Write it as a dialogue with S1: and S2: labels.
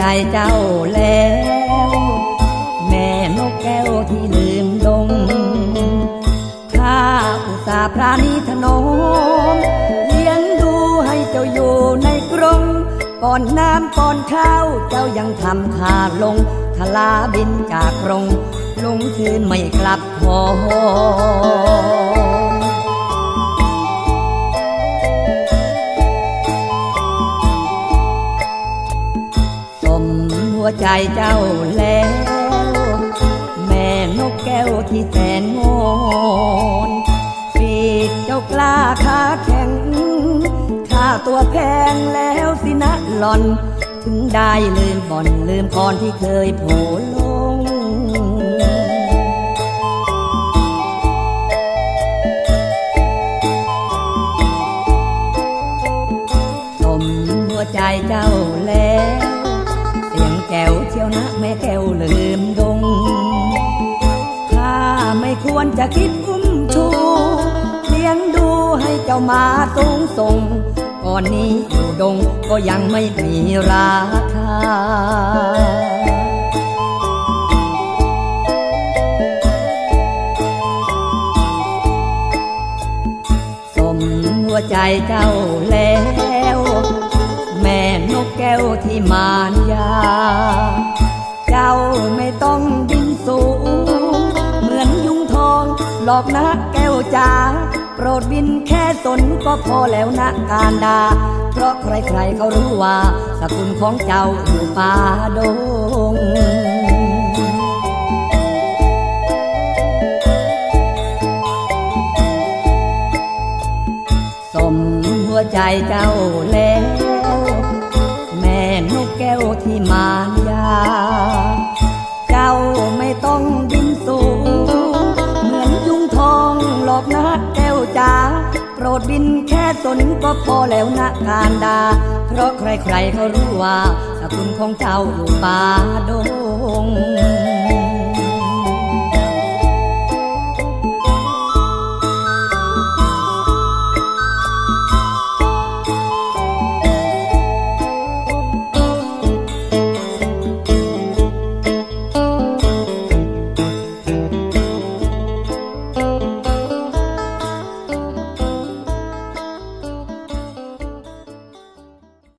S1: ใจเจ้าแล้ว แม่นกแก้วที่ลืมดงข้าอุตส่าห์พราณีถนมเลี้ยงดูให้เจ้าอยู่ในกรงก่อนน้ำก่อนข้าวเจ้ายังทำขาลงทลาบินจากกรงลงคืนไม่กลับหอ หัวใจเจ้าแล้ว แม่นกแก้วที่แสนงอนปีกเจ้ากล้าขาแข็งค่าตัวแพงแล้วสินะหล่อน ถึงได้ลืมบ่อนลืมพรที่เคยโผลงสมหัวใจเจ้าแล้ว ชียวนะแม่แก้วลืมดงถ้าไม่ควรจะคิดอุ้มชูเลี้ยงดูให้เจ้ามาสูงส่งก่อนนี้อยู่ดงก็ยังไม่มีราคาสมหัวใจเจ้าแล้ว ม่นกแก้วที่มานยา เจ้าไม่ต้องบินสูง เหมือนยุงทองหลอกนะแก้วจ๋าโปรดบินแค่สนก็พอแล้วนะการดา เพราะใครๆเขารู้ว่า สกุลของเจ้าอยู่ป่าดงสมหัวใจเจ้าแล้ว แก้วที่มานยา เจ้าไม่ต้องบินสูงเหมือนยุงทองหลอกนะแก้วจ๋าโปรดบินแค่สนก็พอแล้วนะการดา เพราะใครๆเขารู้ว่าสกุลของเจ้าอยู่ป่าดง